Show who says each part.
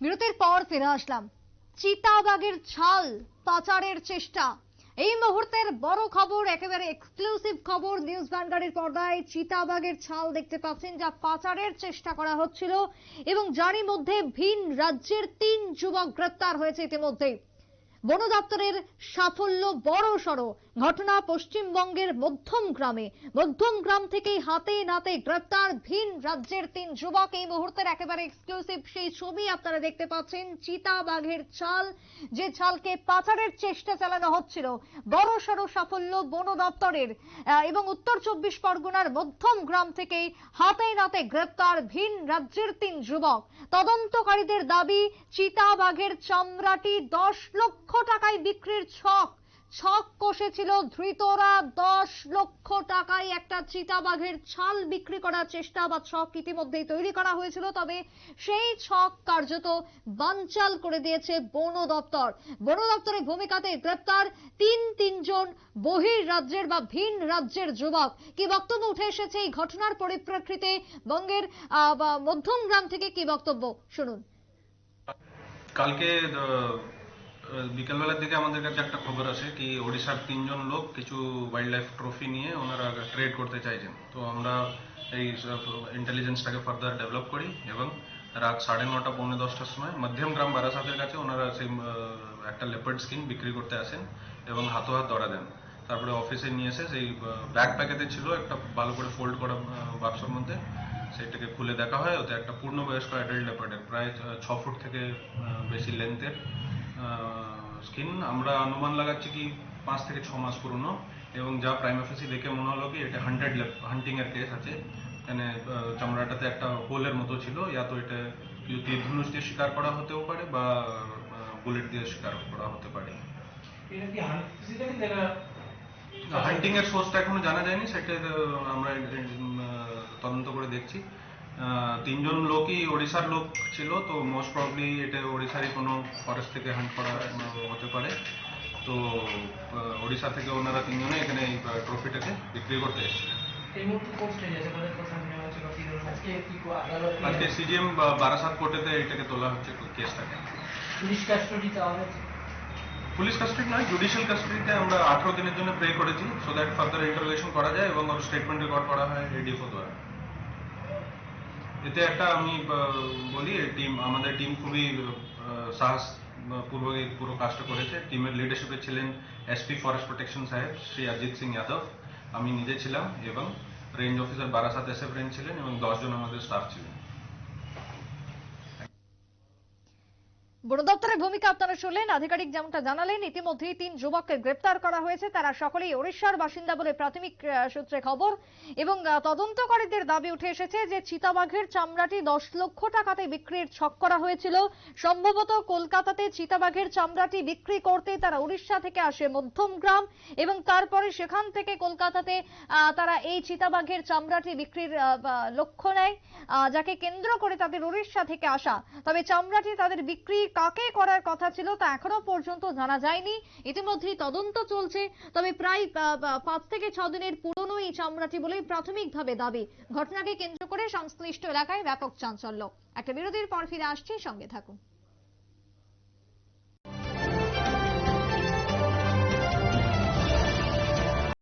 Speaker 1: বিরতির পর ফিরে আসলাম। চিতাবাগের ছাল পাচারের চেষ্টা। এই মুহূর্তের বড় খবর, একেবারে এক্সক্লুসিভ খবর নিউজ ভ্যানগার্ডের পর্দায় চিতাবাগের ছাল দেখতে পাচ্ছেন, যা পাচারের চেষ্টা করা হচ্ছিল এবং যারই মধ্যে ভিন রাজ্যের তিন যুবক গ্রেপ্তার হয়েছে ইতিমধ্যে বন দপ্তরের সাফল্য বড় সড় ঘটনা পশ্চিমবঙ্গের মধ্যম গ্রামে। মধ্যম গ্রাম থেকেই হাতে নাতে গ্রেপ্তার ভিন রাজ্যের তিন যুবক। এই মুহূর্তের একেবারে এক্সক্লুসিভ সেই ছবি আপনারা দেখতে পাচ্ছেন। চিতা বাঘের চাল, যে চালকে পাচারের চেষ্টা চালানো হচ্ছিল। বড় সড় সাফল্য বন দপ্তরের। এবং উত্তর চব্বিশ পরগনার মধ্যম গ্রাম থেকেই হাতে নাতে গ্রেপ্তার ভিন রাজ্যের তিন যুবক। তদন্তকারীদের দাবি, চিতা বাঘের চামড়াটি দশ লক্ষ টাকায় বিক্রির ছক। ছক কষেছিল ধৃতরা দশ লক্ষ টাকায় একটা চিতাবাঘের ছাল বিক্রি করার চেষ্টা বা ছক ইতিমধ্যেই তৈরি করা হয়েছিল, তবে সেই ছক কার্যত বানচাল করে দিয়েছে বন দপ্তর। বন দপ্তরের ভূমিকাতে গ্রেপ্তার তিন তিনজন বহির রাজ্যের বা ভিন রাজ্যের যুবক। কি বক্তব্য উঠে এসেছে এই ঘটনার পরিপ্রেক্ষিতে বঙ্গের মধ্যম গ্রাম থেকে কি বক্তব্য? শুনুন।
Speaker 2: কালকে বিকেলবেলার দিকে আমাদের কাছে একটা খবর আসে কি ওড়িশার তিনজন লোক কিছু ওয়াইল্ড লাইফ ট্রফি নিয়ে ওনারা ট্রেড করতে চাইছেন। তো আমরা এই ইন্টেলিজেন্সটাকে ফার্দার ডেভেলপ করি এবং রাত সাড়ে নটা, পৌনে দশটার সময় মধ্যম গ্রাম বারাসাতের কাছে ওনারা সেই একটা লেপার্ড স্কিন বিক্রি করতে আসেন এবং হাতো হাত ধরা দেন। তারপরে অফিসে নিয়ে এসে সেই ব্যাগ প্যাকেটে ছিল একটা ভালো করে ফোল্ড করা বাক্সর মধ্যে। সেটাকে খুলে দেখা হয়, ওতে একটা পূর্ণবয়স্ক অ্যাডাল্ট লেপার্ডের প্রায় ছ ফুট থেকে বেশি লেন্থের স্কিন আমরা অনুমান লাগাচ্ছি কি পাঁচ থেকে ছ মাস পুরনো এবং যা প্রাইম অফিসি দেখে মনে হলো কি এটা হান্টেড হান্টিং এর কেস আছে। এখানে চামড়াটাতে একটা হোলের মতো ছিল ইয়া তো এটা কিছু তীর ধনুষ দিয়ে শিকার করা হতেও পারে বা বুলেট দিয়ে শিকার করা হতে পারে। হান্টিং এর সোর্সটা এখনও জানা যায়নি সেটা আমরা তদন্ত করে দেখছি। তিনজন লোকই ওড়িশার লোক ছিল তো মোস্ট প্রবলি এটা ওড়িশারই কোনো ফরেস্ট থেকে হান্ট করা হতে পারে। তো ওড়িশা থেকে ওনারা তিনজনে এখানে এই ট্রফিটাকে বিক্রি করতে এসেছিলেন।
Speaker 3: আজকে
Speaker 2: সিজিএম বারাসাত কোর্টেতে এটাকে তোলা হচ্ছে কেসটাকে।
Speaker 3: পুলিশ কাস্টডি চাওয়া
Speaker 2: পুলিশ কাস্টাডি নয় জুডিশিয়াল কাস্টাডিতে আমরা আঠারো দিনের জন্য প্রে করেছি সো দ্যাট ফার্দার ইন্টারোগেশন করা যায় এবং ওর স্টেটমেন্ট রেকর্ড করা হয় এডিএফও দ্বারা। এতে একটা আমি বলি টিম আমাদের টিম খুবই সাহস পূর্বক পুরো কাজটা করেছে। টিমের লিডারশিপে ছিলেন এসপি ফরেস্ট প্রোটেকশন সাহেব, শ্রী অজিত সিং যাদব। আমি নিজে ছিলাম এবং range officer Barasat SF range ছিলেন এবং দশজন আমাদের স্টাফ ছিলেন।
Speaker 1: বন দপ্তরের ভূমিকা আপনারা শুনলেন, আধিকারিক যেমনটা জানালেন ইতিমধ্যেই তিন যুবককে গ্রেপ্তার করা হয়েছে। তারা সকলেই ওড়িশার বাসিন্দা বলে প্রাথমিক সূত্রে খবর। এবং তদন্তকারীদের দাবি উঠে এসেছে যে চিতাবাঘের চামড়াটি দশ লক্ষ টাকাতে বিক্রির ছক করা হয়েছিল। সম্ভবত কলকাতাতে চিতাবাঘের চামড়াটি বিক্রি করতে তারা উড়িষ্যা থেকে আসে মধ্যম গ্রাম এবং তারপরে সেখান থেকে কলকাতাতে তারা এই চিতাবাঘের চামড়াটি বিক্রির লক্ষ্য নেয় যাকে কেন্দ্র করে তাদের উড়িষ্যা থেকে আসা। তবে চামড়াটি তাদের বিক্রি কাকে করার কথা ছিল তা এখনও পর্যন্ত জানা যায়নি। ইতিমধ্যে তদন্ত চলছে, তবে প্রায় পাঁচ থেকে ছ দিনের পুরনো এই চামড়াটি বলেই প্রাথমিকভাবে দাবি। ঘটনাকে কেন্দ্র করে সংশ্লিষ্ট এলাকায় ব্যাপক চাঞ্চল্য। একটা বিরতির পর ফিরে আসছি, সঙ্গে থাকুন।